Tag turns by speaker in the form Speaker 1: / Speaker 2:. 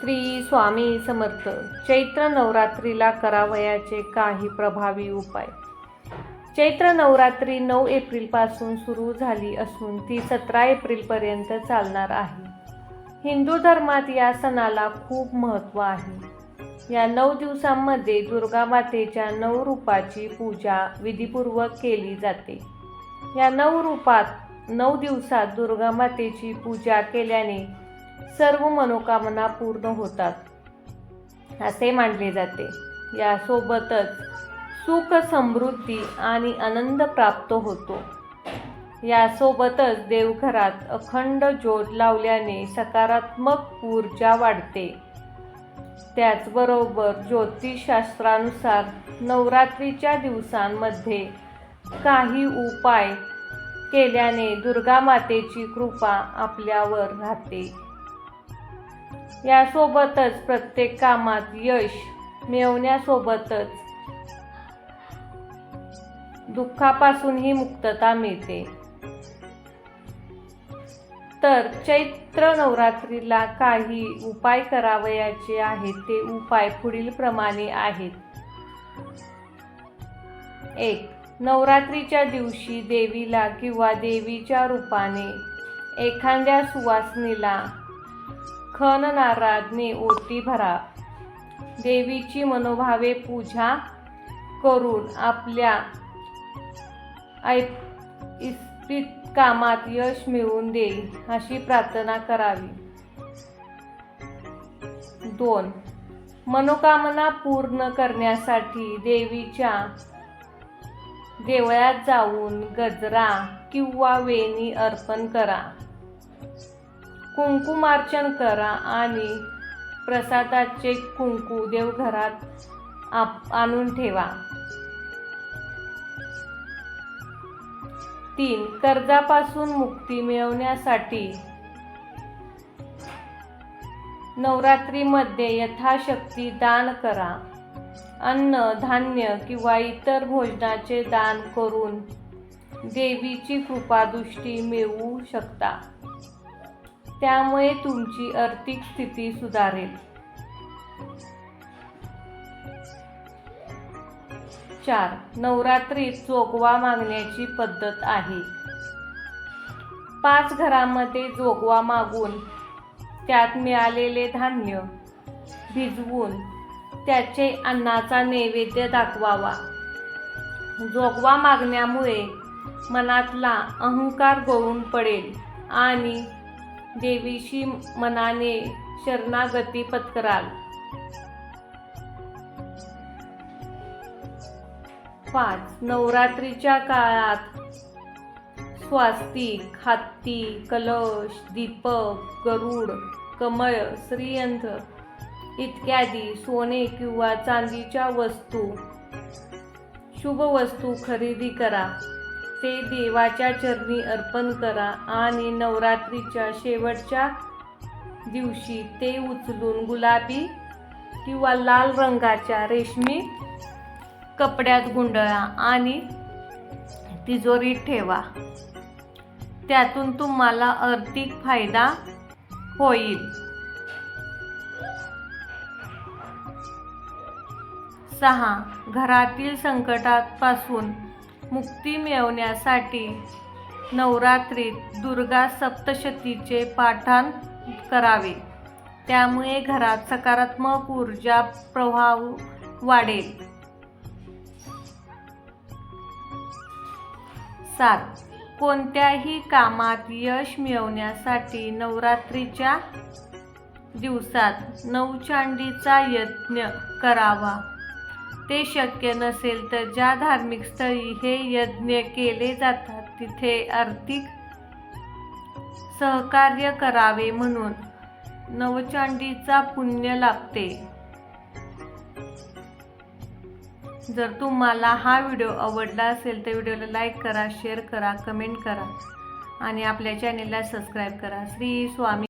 Speaker 1: श्री स्वामी समर्थ चैत्र नवरात्रीला करावयाचे काही प्रभावी उपाय. चैत्र नवरात्री नऊ एप्रिलपासून सुरू झाली असून ती सतरा एप्रिलपर्यंत चालणार आहे. हिंदू धर्मात या सणाला खूप महत्त्व आहे. या नऊ दिवसांमध्ये दुर्गा मातेच्या नऊ रूपाची पूजा विधीपूर्वक केली जाते. या नऊ रूपात नऊ दिवसात दुर्गा मातेची पूजा केल्याने सर्व मनोकामना पूर्ण होतात. असे मानले जाते. यासोबतच सुख समृद्धी आणि आनंद प्राप्त होतो. यासोबतच देवघरात अखंड ज्योत लावल्याने सकारात्मक ऊर्जा वाढते. त्याचबरोबर ज्योतिषशास्त्रानुसार नवरात्रीच्या दिवसांमध्ये काही उपाय केल्याने दुर्गा मातेची कृपा आपल्यावर राहते. यासोबतच प्रत्येक कामात यश मिळवण्यासोबतच दुःखापासूनही मुक्तता मिळते. तर चैत्र नवरात्रीला काही उपाय करावयाचे आहेत ते उपाय पुढील प्रमाणे आहेत. एक नवरात्रीच्या दिवशी देवीला किंवा देवीच्या रूपाने एखाद्या सुवासनीला खन नाराजने ओटी भरा. देवीची मनोभावे पूजा करून आपल्या इस्पित कामात यश मिळवून देईल अशी प्रार्थना करावी. दोन. मनोकामना पूर्ण करण्यासाठी देवीच्या देवळात जाऊन गजरा किंवा वेणी अर्पण करा. कुंकुमार्चन करा आणि प्रसादाचे कुंकू देवघरात आप आणून ठेवा. तीन कर्जापासून मुक्ती मिळवण्यासाठी नवरात्रीमध्ये यथाशक्ती दान करा. अन्न धान्य किंवा इतर भोजनाचे दान करून देवीची कृपादृष्टी मिळवू शकता. त्यामुळे तुमची आर्थिक स्थिती सुधारेल. चार. नवरात्रीत जोगवा मागण्याची पद्धत आहे. पाच घरामध्ये जोगवा मागून त्यात मिळालेले धान्य भिजवून त्याचे अन्नाचा नैवेद्य दाखवावा. जोगवा मागण्यामुळे मनातला अहंकार गळून पडेल आणि देवीशी मनाने शरणागती पत्कराल. पाच. नवरात्रीच्या काळात स्वास्तिक हत्ती कलश दीपक गरुड कमळ श्रीयंत्र इत्यादी सोने किंवा चांदीच्या वस्तू शुभ वस्तू खरेदी करा. ते देवाच्या चरणी अर्पण करा आणि नवरात्रीच्या शेवटच्या दिवशी ते उचलून गुलाबी किंवा लाल रंगाच्या रेशमी कपड्यात गुंडळा आणि तिजोरीत ठेवा. त्यातून तुम्हाला आर्थिक फायदा होईल. सहा घरातील संकटापासून मुक्ती मिळवण्यासाठी नवरात्रीत दुर्गा सप्तशतीचे पाठाण करावे. त्यामुळे घरात सकारात्मक ऊर्जा प्रभाव वाढेल. सात. कोणत्याही कामात यश मिळवण्यासाठी नवरात्रीच्या दिवसात नवचांडीचा यज्ञ करावा. ते शक्य नसेल तर ज्या धार्मिक स्थळी हे यज्ञ केले जातात तिथे आर्थिक सहकार्य करावे म्हणून नवचांडीचा पुण्य लाभते. जर तुम्हाला हा व्हिडिओ आवडला असेल तर व्हिडिओला लाईक करा शेअर करा कमेंट करा आणि आपल्या चॅनेलला सबस्क्राईब करा. श्री स्वामी